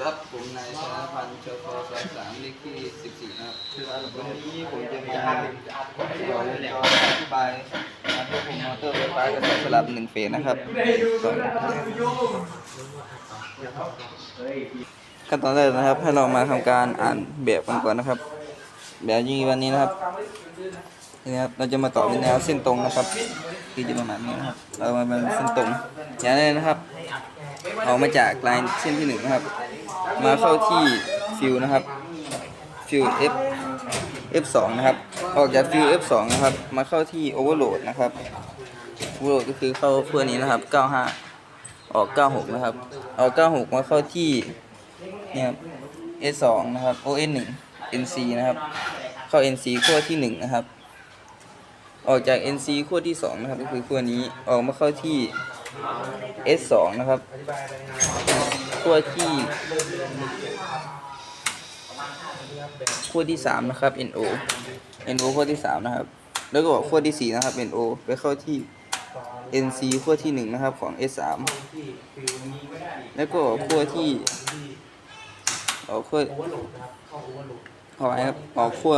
รับผมนายชนะพันธ์ชอคอซอยสามเลขที่สิบสี่นะครับคือวันนี้ผมจะมีการบอกเรื่องอธิบายการควบคุมมอเตอร์ไฟฟ้ากระแสสลับหนึ่งเฟสนะครับขั้นตอนแรกนะครับ ให้เรามาทำการอ่านแบบกันก่อนนะครับ แบบยี่วันนี้นะครับนี่นะครับเราจะมาต่อเป็นแนวเส้นตรงนะครับคือจะประมาณนี้นะครับ เรามาเป็นเส้นตรงอย่างแรกนะครับ ออกมาจากลายเส้นที่หนึ่งนะครับ มาเข้าที่ฟิวนะครับฟิว F F2 นะครับ ออกจากฟิว F2 นะครับ มาเข้าที่โอเวอร์โหลดนะครับโอเวอร์โหลดก็คือเข้าเพื่อนี้นะครับ 95 ออก 96 นะครับ ออก 96 มาเข้าที่เนี่ยครับ S2 นะครับ ON1 NC นะครับ เข้า NC ขั้วที่ 1 นะครับ ออกจาก NC ขั้วที่ 2 นะครับ ก็คือขั้วนี้ ออกมาเข้าที่ S2 นะครับ ขั้วที่ขั้วที่3นะครับ NO NO ขั้วที่3นะครับ แล้วก็ขั้วที่4นะครับ NO ไปเข้าที่ NC ขั้วที่1นะครับของ S3 แล้วก็ขั้วที่ออกขั้วขอไว้ครับออกขั้ว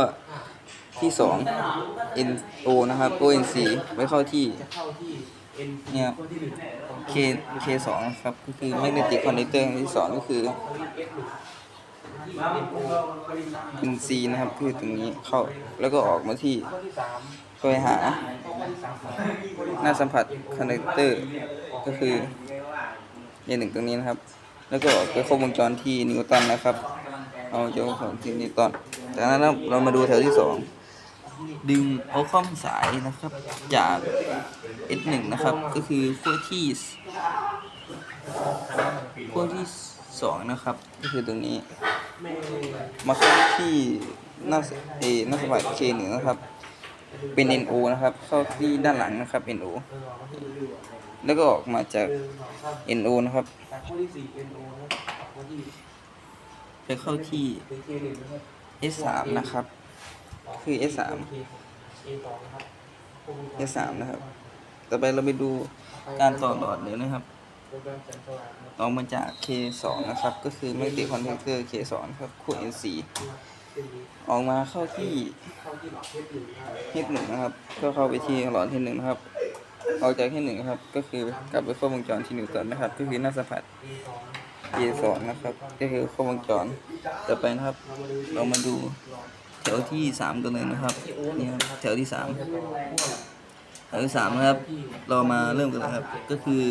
ที่2 NO นะครับ ONC ไปเข้าที่ เนี่ย K K สองครับก็คือ magnetic conductor ที่สองก็คือ NC นซีนะครับคือตรงนี้เข้าแล้วก็ออกมาที่ไปหา หน้าสัมผัสคอนดักเตอร์ก็คือเยนหนึ่งตรงนี้นะครับ แล้วก็ไปครบวงจรที่นิวตันนะครับ เอาเจ้าของที่นิวตันจากนั้นเรามาดูแถวที่สอง ดึงเอาข้อมสายนะครับจาก S1 นะครับ ก็คือขั้วที่ขั้วที่สองนะครับ ก็คือตรงนี้ มาเข้าที่หน้าเอหน้าสมัคร K1 นะครับ เป็น NO นะครับ เข้าที่ด้านหลังนะครับ NO แล้วก็ออกมาจาก NO นะครับไปเข้าที่ S3 นะครับ คือ S3 S3 นะครับ ต่อไปเราไปดูการต่อหลอดเลยนะครับออกมาจาก K2 นะครับ ก็คือ Magnetic Contactor K2 ครับคู่ NC ออกมาเข้าที่ H1 นะครับ ก็เข้าไปที่หลอด H1 นะครับ ออกจาก H1 นะครับ ก็คือกลับไปเข้าวงจรที่นิวตันนะครับ ก็คือหน้าสัมผัส K2 นะครับ ก็คือเข้าวงจร ต่อไปนะครับ เรามาดู แถวที่สามกันเลยนะครับนี่ครับแถวที่สามแถวที่สามนะครับ เรามาเริ่มกันเลยครับ ก็คือ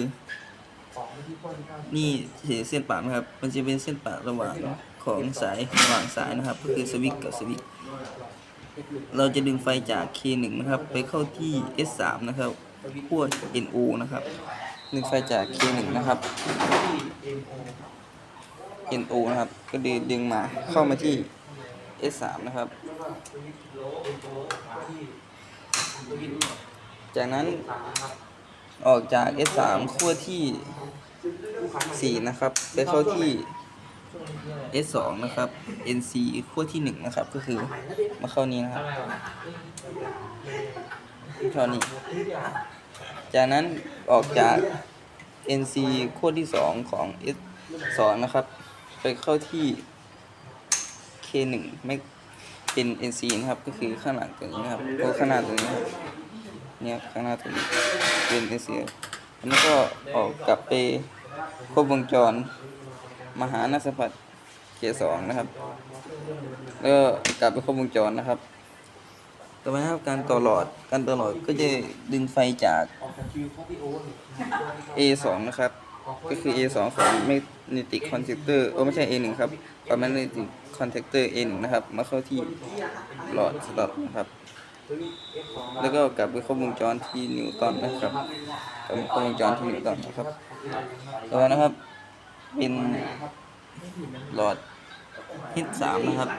นี่เส้นป่านะครับ มันจะเป็นเส้นป่าระหว่างของสายระหว่างสายนะครับ ก็คือสวิตกับสวิตเราจะดึงไฟจาก K1 นะครับ ไปเข้าที่ S3 นะครับขั้ว NO นะครับ ดึงไฟจาก K1 นะครับ NO นะครับ ก็ดึงดึงมาเข้ามาที่ S3 นะครับ จากนั้นออกจาก S3 ขั้วที่ 4 นะครับ ไปเข้าที่ S2 นะครับ NC ขั้วที่ 1 นะครับ ก็คือมาเข้านี้นะครับเข้านี้ จากนั้นออกจาก NC ขั้วที่ 2 ของ S2 นะครับ ไปเข้าที่ K1 ไม่เป็น NC นะครับ ก็คือข้างหลังตรงนี้นะครับโอ้ข้างหน้าตรงนี้ครับเนี่ยข้างหน้าตรงนี้เป็น NC อันนี้ก็ออกกลับไปครบวงจร มหาหน้าสัมผัส K2 นะครับ แล้วก็กลับไปครบวงจรนะครับ ต่อไปครับการต่อหลอด การต่อหลอดก็จะดึงไฟจาก A2 นะครับ ก็คือ A2 ของ magnetic contactor โอ้ไม่ใช่ A1 ครับของ magnetic contactor A1 นะครับ มาเข้าที่หลอดสต็อปนะครับ แล้วก็กลับไปครบวงจรที่นิวตันนะครับกลับไปครบวงจรที่นิวตันนะครับต่อมานะครับ เป็นหลอดฮิตสามนะครับ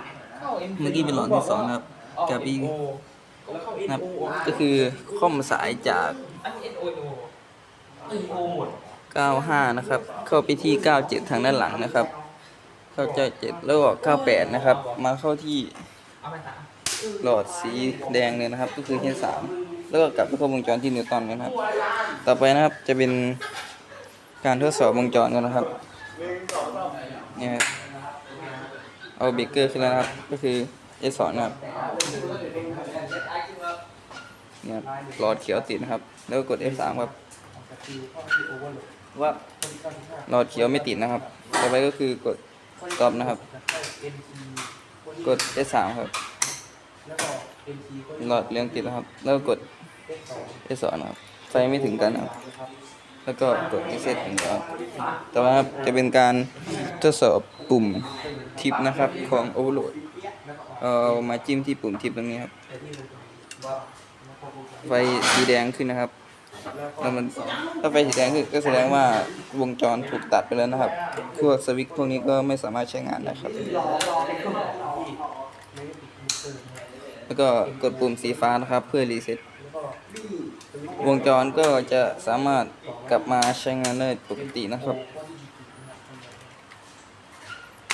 เมื่อกี้เป็นหลอดที่สองนะครับกลับอีกนะครับก็คือข้อมสายจาก 95 นะครับ เข้าไปที่ 97 ทางด้านหลังนะครับ เข้าใจ7แล้วก็98 นะครับ มาเข้าที่หลอดสีแดงเลยนะครับ ก็คือเฮสามแล้วก็กลับไปเข้าวงจรที่นิวตันนะครับ ต่อไปนะครับจะเป็นการทดสอบวงจรกันนะครับเนี่ยเอาเบรกเกอร์ขึ้นแล้วครับ ก็คือ S2 นะครับเนี่ยหลอดเขียวติดนะครับ แล้วก็กด F3 ครับ ว่าหลอดเขียวไม่ติดนะครับ ต่อไปก็คือกด stop นะครับ กด S3 ครับหลอดเหลืองติดแล้วครับ แล้วก็กด S2 นะครับไฟไม่ถึงกันนะครับ แล้วก็กด reset ถึงแล้วต่อมาจะเป็นการทดสอบปุ่มทิปนะครับของ overload เอามาจิ้มที่ปุ่มทิปตรงนี้ครับ ไฟสีแดงขึ้นนะครับ แล้วมันถ้าไฟสีแดงขึ้นก็แสดงว่าวงจรถูกตัดไปแล้วนะครับพวกสวิตช์พวกนี้ก็ไม่สามารถใช้งานได้ครับ แล้วก็กดปุ่มสีฟ้านะครับ เพื่อรีเซ็ตวงจรก็จะสามารถกลับมาใช้งานได้ปกตินะครับ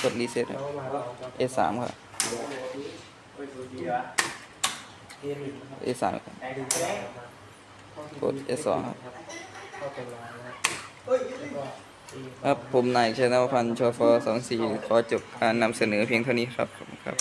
กดรีเซ็ตครับ S3 ครับ S3 ครับ กด S2 ครับครับผมนายชนะพันธ์ชฟสองสี่ขอจบการนำเสนอเพียงเท่านี้ครับครับ